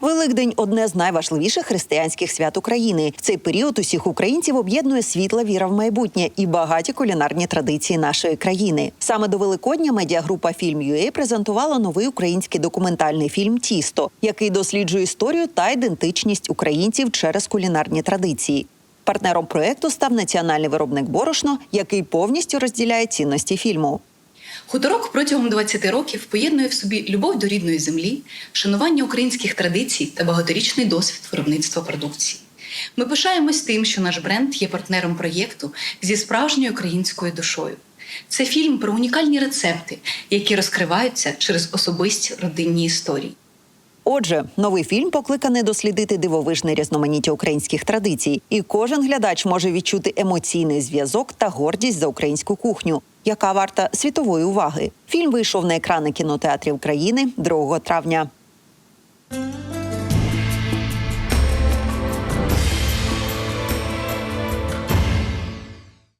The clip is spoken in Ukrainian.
Великдень одне з найважливіших християнських свят України. В цей період усіх українців об'єднує світла віра в майбутнє і багаті кулінарні традиції нашої країни. Саме до Великодня медіагрупа «Фільм.UA» презентувала новий український документальний фільм Тісто, який досліджує історію та ідентичність українців через кулінарні традиції. Партнером проекту став національний виробник борошно, який повністю розділяє цінності фільму. Хуторок протягом 20 років поєднує в собі любов до рідної землі, шанування українських традицій та багаторічний досвід виробництва продукції. Ми пишаємось тим, що наш бренд є партнером проєкту зі справжньою українською душою. Це фільм про унікальні рецепти, які розкриваються через особисті родинні історії. Отже, новий фільм покликаний дослідити дивовижне різноманіття українських традицій, і кожен глядач може відчути емоційний зв'язок та гордість за українську кухню, яка варта світової уваги. Фільм вийшов на екрани кінотеатрів країни 2 травня.